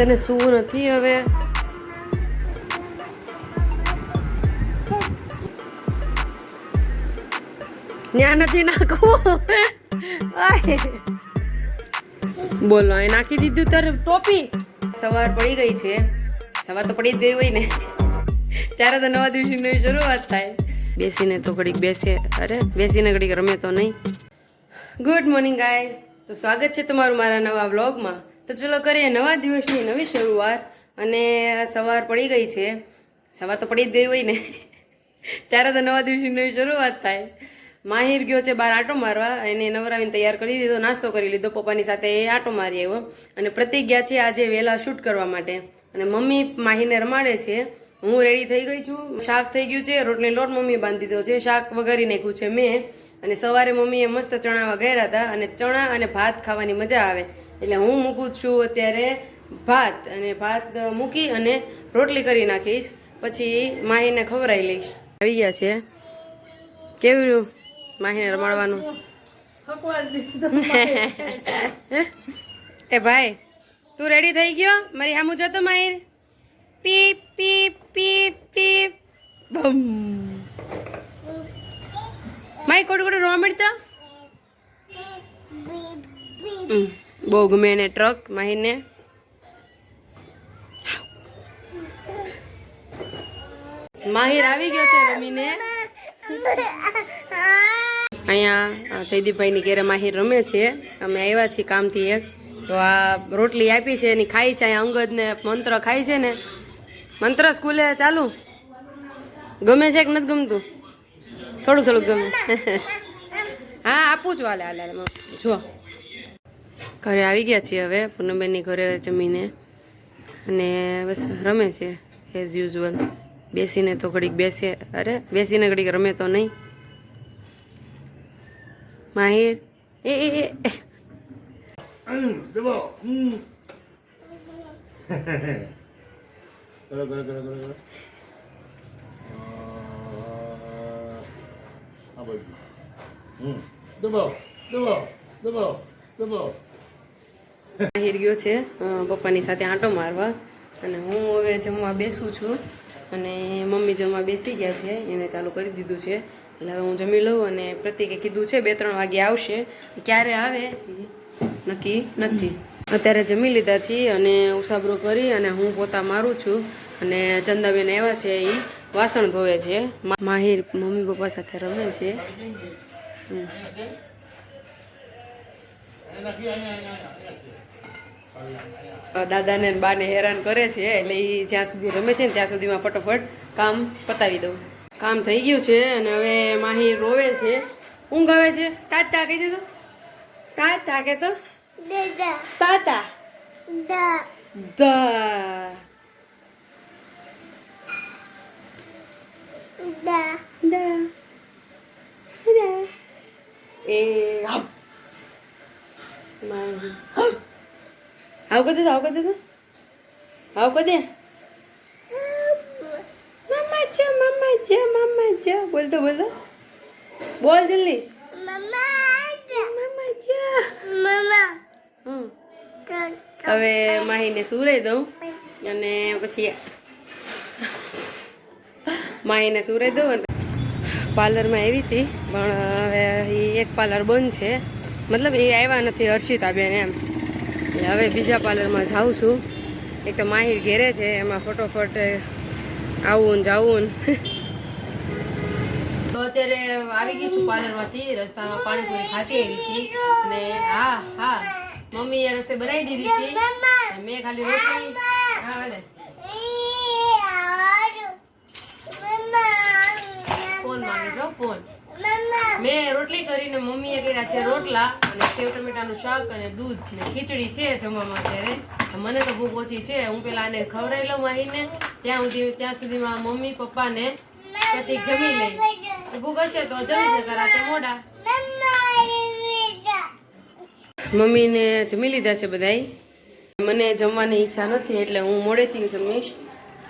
તને શું નથી હવે? ત્યાં નથી નાખવું. બોલો એ નાખી દીધું તારે ટોપી? સવાર પડી ગઈ છે. સવાર તો પડી જ ગઈ હોય ને. ત્યારે તો નવા દિવસની નવી શરૂઆત થાય. બેસીને તો ઘડીક બેસે. અરે, બેસીને ઘડીક રમે તો નહીં. ગુડ મોર્નિંગ ગાઈઝ તો સ્વાગત છે તમારું મારા નવા વ્લોગમાં તો ચલો કરીએ નવા દિવસની નવી શરૂઆત. અને સવાર પડી ગઈ છે. સવાર તો પડી જ ગઈ હોય ને. ત્યારે તો નવા દિવસની નવી શરૂઆત થાય. માહિર ગયો છે બહાર આંટો મારવા. એને નવરાવીને તૈયાર કરી દીધો, નાસ્તો કરી લીધો. પપ્પાની સાથે એ આંટો મારી આવ્યો. અને પ્રતિજ્ઞા છે આજે વહેલા શૂટ કરવા માટે. અને મમ્મી માહીને રમાડે છે. હું રેડી થઈ ગઈ છું. શાક થઈ ગયું છે. રોટલી લોટ મમ્મીએ બાંધી દીધો છે. શાક વઘારી નાખ્યું છે મેં. અને સવારે મમ્મીએ મસ્ત ચણા વઘાર્યા હતા. અને ચણા અને ભાત ખાવાની મજા આવે. એટલે હું મૂકું છું અત્યારે ભાત અને ભાત મૂકી અને રોટલી કરી નાખીશ. પછી માહીને ખવડાવી લઈશ. આવી ગયા છે. કેવું રહ્યું માહીને રમાડવાનું? એ ભાઈ તું રેડી થઈ ગયો? મારી સામું જતો માહિર? પીપ પીપ પીપ પીપ. બમ. માય કોડ કોડ રોવા મળતા બહુ ગમે એને ટ્રક માહીને. માહિર આવી ગયો છે રમીને. અહીંયા જયદીપભાઈની ઘેરે માહિર રમે છે. અમે આવ્યા છીએ કામથી એક. તો આ રોટલી આપી છે, એની ખાઈ છે, અહીંયા અંગદને મંત્ર ખાય છે ને. મંત્ર સ્કૂલે ચાલુ? ગમે છે કે નથી ગમતું? થોડું થોડું ગમે. હા, આપું છું હાલે હાલે જુઓ. ઘરે આવી ગયા છીએ હવે, પૂનમબેનની ઘરે જમીને. અને બસ રમે છે એઝ યુઝ્યુઅલ બેસીને તો ઘડીક બેસે. અરે, બેસીને ઘડીક રમે તો નહીં. માહિર, એ એ. કરો દબાવ દબાવ દબાવ દબાવ માહિર ગયો છે પપ્પાની સાથે આંટો મારવા. અને હું હવે જમવા બેસું છું. અને મમ્મી જમવા બેસી ગયા છે, એને ચાલુ કરી દીધું છે. એટલે હવે હું જમી લઉં અને પ્રતિકે કીધું છે, બે ત્રણ વાગે આવશે. ક્યારે આવે? નક્કી નથી. અત્યારે જમી લીધા છીએ અને ઉસાબરો કરી અને હું પોતા મારું છું. અને ચંદાબેન આવ્યા છે એ વાસણ ધોવે છે. માહિર મમ્મી પપ્પા સાથે રમે છે. દાદાને ને બાને હેરાન કરે છે એટલે એ જ્યાં સુધી રમે છે ને ત્યાં સુધીમાં ફટોફટ કામ પતાવી દઉં. કામ થઈ ગયું છે અને હવે માહી રોવે છે. ઊંઘ આવે છે. તાતા કહી દીધું તાતા કે તો? તાતા દા. દા. દા એ હાવ માહી હાવ હાવ કરી દીધું હાવ કરી દીધું હાવ કરી દે મમ્મા જો મમ્મા જો મમ્મા જો. બોલતો બોલતો. બોલ જલ્દી. હવે માહીને સુરાઈ દઉં? અને પછી માહીને સુરાઈ દઉં? અને પાર્લરમાં આવી હતી પણ હવે એક પાર્લર બંધ છે. મતલબ એ આવ્યા નથી હર્ષિતાબેન એમ. એટલે હવે બીજા પાર્લરમાં જાઉં છું. એક તો માહિર ઘેરે છે એમાં ફટોફટ આવું ને જાવું ને. તો અત્યારે આવી ગઈ છું પાર્લરમાંથી રસ્તામાં પાણીપુરી ખાતી આવી હતી. અને હા હા મમ્મીએ રસોઈ બનાવી દીધી હતી. મેં ખાલી રોટલી. હા હાલે. ફોન માંગે છો ફોન મેં રોટલી કરીને મમ્મીએ કર્યા છે રોટલા અને સેવ ટમેટાનું શાક અને દૂધ ને ખીચડી છે જમવામાં અત્યારે. મને તો ભૂખ ઓછી છે. હું પેલા આને ખવડાવી લઉં માહીને ત્યાં સુધી, ત્યાં સુધીમાં મમ્મી, પપ્પાને પ્રતિક જમી લે. ભૂખ હશે તો જમી શકે રાતે મોડા. મમ્મીને જમી લીધા છે બધાય. મને જમવાની ઈચ્છા નથી, એટલે હું મોડેથી જમીશ.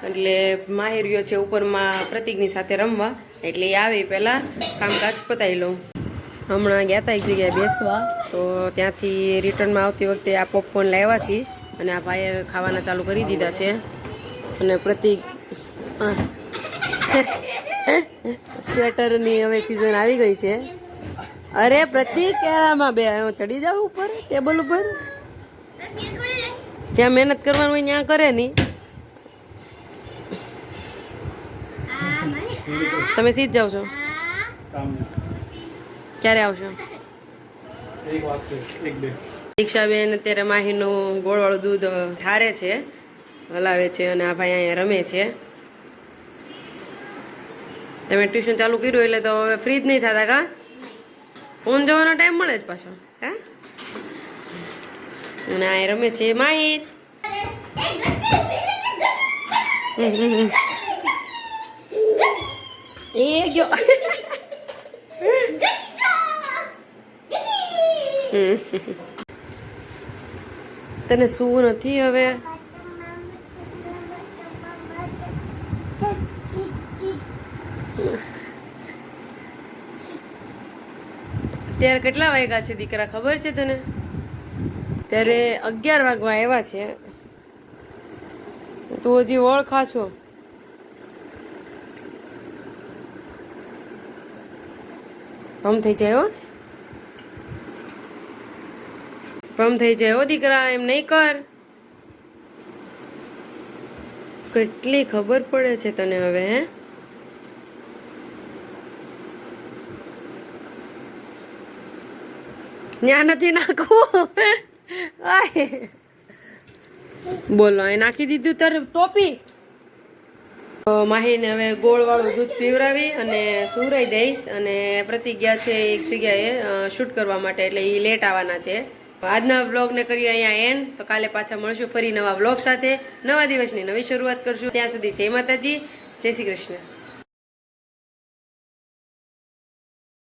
એટલે માહિર ગયો છે ઉપરમાં પ્રતિકની સાથે રમવા. એટલે એ આવે પહેલાં કામકાજ પતાવી લઉં. હમણાં ગયા હતા એક જગ્યાએ બેસવા, તો ત્યાંથી રિટર્નમાં આવતી વખતે આ પોપકોર્ન લાવ્યા છીએ અને આ ભાઈએ ખાવાના ચાલુ કરી દીધા છે. અને પ્રતિક સ્વેટરની હવે સિઝન આવી ગઈ છે. અરે પ્રતિક, કેળામાં બે ચડી જાવ ઉપર ટેબલ ઉપર? જ્યાં મહેનત કરવાનું હોય ત્યાં કરે નહીં. તમે સીધ જાવ છો? ક્યારે આવશો? એક વાત છે એક બે. દીક્ષાબેન અત્યારે માહીનું ગોળવાળું દૂધ ઠારે છે હલાવે છે અને આ ભાઈ અહીંયા રમે છે. તમે ટ્યુશન ચાલુ કર્યું એટલે તો હવે ફ્રી જ નહીં થતા કા? ફોન જોવાનો ટાઈમ મળે જ પાછો હા અને આ રમે છે માહી. હમ, હમ, હમ. એ ગયો. તને શું નથી હવે? અત્યારે કેટલા વાગ્યા છે દીકરા? ખબર છે તને? ત્યારે અગિયાર વાગવા આવ્યા છે. તું હજી ઓળખા છો ભમ થઈ જાય હો. ભમ થઈ જાય હો દીકરા, એમ નહીં કર. કેટલી ખબર પડે છે તને હવે, હે? ત્યાં નથી નાખવું. બોલો, એ નાખી દીધું તારે ટોપી? તો માહીને હવે ગોળવાળું દૂધ પીવરાવી અને સુરાઈ દઈશ અને પ્રતિજ્ઞા છે એક જગ્યાએ શૂટ કરવા માટે. એટલે એ લેટ આવવાના છે. આજના વ્લોગને કરીએ અહીંયા એન્ડ તો કાલે પાછા મળશું ફરી નવા વ્લોગ સાથે. નવા દિવસની નવી શરૂઆત કરશું. ત્યાં સુધી જય માતાજી. જય શ્રી કૃષ્ણ.